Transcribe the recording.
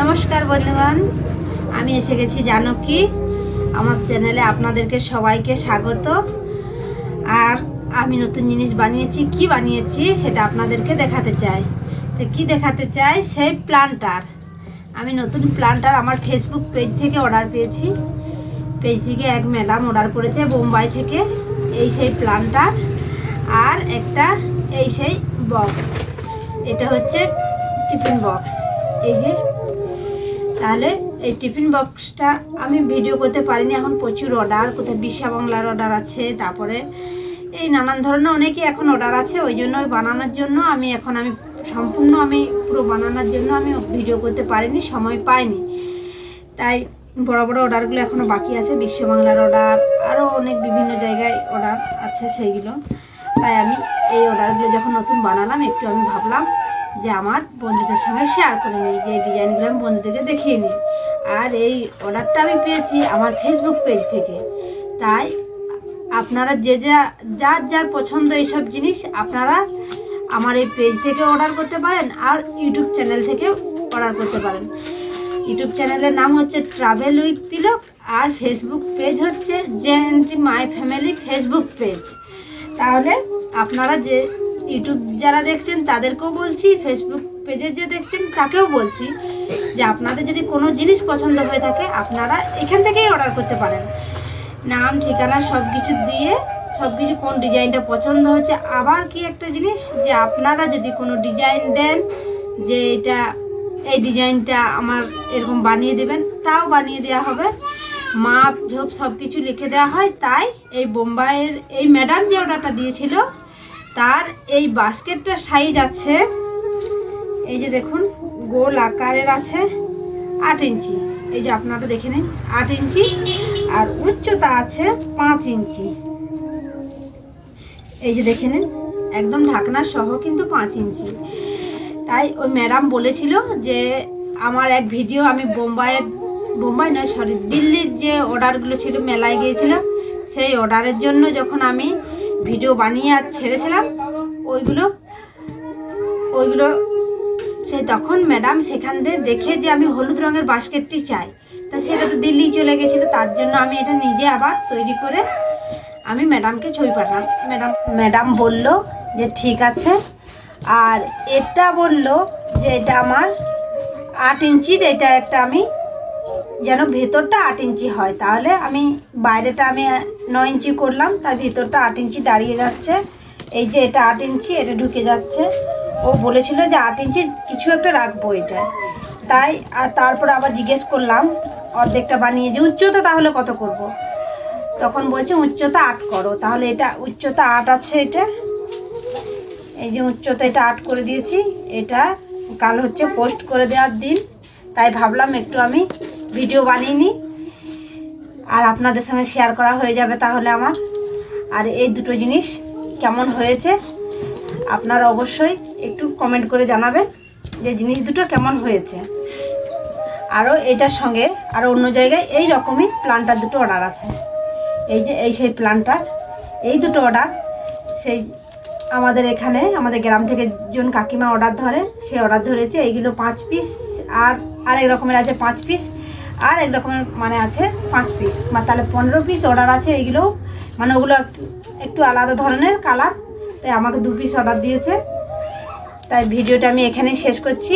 নমস্কার বন্ধুগণ, আমি এসে গেছি জানকী। আমার চ্যানেলে আপনাদেরকে সবাইকে স্বাগত। আর আমি নতুন জিনিস বানিয়েছি, কি বানিয়েছি সেটা আপনাদেরকে দেখাতে চাই। তো কি দেখাতে চাই? সেই প্লান্টার। আমি নতুন প্লান্টার আমার ফেসবুক পেজ থেকে অর্ডার পেয়েছি। পেজ থেকে এক ম্যাডাম অর্ডার করেছে বোম্বাই থেকে এই সেই প্লান্টার। আর একটা এই সেই বক্স এটা হচ্ছে টিফিন বক্স। এই যে, তাহলে এই টিফিন বক্সটা আমি ভিডিও করতে পারিনি, এখন প্রচুর অর্ডার কোথায় বিশ্বা বাংলার অর্ডার আছে, তারপরে এই নানান ধরনের অনেকই এখন অর্ডার আছে, ওই জন্য বানানোর জন্য আমি এখন আমি সম্পূর্ণ আমি পুরো বানানোর জন্য আমি ভিডিও করতে পারিনি, সময় পাইনি। তাই বড় বড় অর্ডারগুলো এখনও বাকি আছে বিশ্ব বাংলার অর্ডার আরও অনেক বিভিন্ন জায়গায় অর্ডার আছে সেইগুলো। তাই আমি এই অর্ডারগুলো যখন নতুন বানালাম, একটু আমি ভাবলাম যে আমার বন্ধুদের সঙ্গে শেয়ার করে নিই, যে ডিজাইনগুলো আমি বন্ধুদেরকে দেখিয়ে নিই। আর এই অর্ডারটা আমি পেয়েছি আমার ফেসবুক পেজ থেকে। তাই আপনারা যে যা, যার যার পছন্দ এইসব জিনিস আপনারা আমার এই পেজ থেকে অর্ডার করতে পারেন আর ইউটিউব চ্যানেল থেকে অর্ডার করতে পারেন। ইউটিউব চ্যানেলের নাম হচ্ছে ট্রাভেল উইথ তিলক আর ফেসবুক পেজ হচ্ছে JNT my family Facebook page তাহলে আপনারা যে ইউটিউব যারা দেখছেন, তাদেরকেও বলছি ফেসবুক পেজে যে দেখছেন, তাকেও বলছি যে আপনাদের যদি কোনো জিনিস পছন্দ হয়ে থাকে, আপনারা এখান থেকেই অর্ডার করতে পারেন। নাম, ঠিকানা সব কিছু দিয়ে সব কিছু কোন ডিজাইনটা পছন্দ হচ্ছে, আবার কি একটা জিনিস যে আপনারা যদি কোনো ডিজাইন দেন, যে এটা, এই ডিজাইনটা আমার এরকম বানিয়ে দেবেন, তাও বানিয়ে দেওয়া হবে। মাপ, ঝোপ সব কিছু লিখে দেওয়া হয়, তাই এই বোম্বাইয়ের, এই ম্যাডাম যে অর্ডারটা দিয়েছিল তার এই বাস্কেটটা সাইজ আছে, এই যে দেখুন, গোল আকারের আছে, আট ইঞ্চি। এই যে আপনারা দেখে নিন, আট ইঞ্চি, আর উচ্চতা আছে পাঁচ ইঞ্চি। এই যে দেখে নিন, একদম ঢাকনা সহ কিন্তু পাঁচ ইঞ্চি। তাই ওই ম্যাডাম বলেছিল যে, আমার এক ভিডিও আমি বোম্বাইয়ের, বোম্বাই নয়, সরি, দিল্লির যে অর্ডারগুলো ছিল, মেলায় গিয়েছিলাম, সেই অর্ডারের জন্য যখন আমি ভিডিও বানিয়ে আর ছেড়েছিলাম, ওইগুলো ওইগুলো সে তখন ম্যাডাম সেখান দিয়ে দেখে যে আমি হলুদ রঙের বাস্কেটটি চাই। তা সেটা তো দিল্লি চলে গেছিল, তার জন্য আমি এটা নিজে আবার তৈরি করে আমি ম্যাডামকে ছবি পাঠালাম। ম্যাডাম ম্যাডাম বলল যে ঠিক আছে, আর এটা বলল যে এটা আমার আট ইঞ্চির, এটা একটা আমি যেন ভেতরটা আট ইঞ্চি হয়। তাহলে আমি বাইরেটা আমি নয় ইঞ্চি করলাম তার ভেতরটা আট ইঞ্চি দাঁড়িয়ে যাচ্ছে। এই যে এটা আট ইঞ্চি, এটা ঢুকে যাচ্ছে। ও বলেছিল যে আট ইঞ্চি কিছু একটা রাখব এটা। তাই, আর তারপর আবার জিজ্ঞেস করলাম, অর্ধেকটা বানিয়ে যে উচ্চতা তাহলে কত করব। তখন বলছে, উচ্চতা আট করো। তাহলে এটা উচ্চতা আট আছে এটা। এই যে উচ্চতা এটা আট করে দিয়েছি। এটা কাল হচ্ছে পোস্ট করে দেওয়ার দিন। তাই ভাবলাম একটু আমি ভিডিও বানিয়ে নিই আর আপনাদের সঙ্গে শেয়ার করা হয়ে যাবে তাহলে আমার। আর এই দুটো জিনিস কেমন হয়েছে, আপনারা অবশ্যই একটু কমেন্ট করে জানাবেন যে জিনিস দুটো কেমন হয়েছে। আরও এটার সঙ্গে আরও অন্য জায়গায় এই রকমই প্লান্টার দুটো অর্ডার আছে। এই যে, এই সেই প্লান্টার এই দুটো অর্ডার সেই আমাদের এখানে, আমাদের গ্রাম থেকে জন কাকিমা অর্ডার ধরে, সে অর্ডার ধরেছে, এইগুলো পাঁচ পিস আর আর এক রকমের আছে পাঁচ পিস আর এক রকমের মানে আছে পাঁচ পিস তাহলে পনেরো পিস অর্ডার আছে এইগুলো। মানে ওগুলো একটু আলাদা ধরনের কালার তাই আমাকে দু পিস অর্ডার দিয়েছে। তাই ভিডিওটা আমি এখানেই শেষ করছি।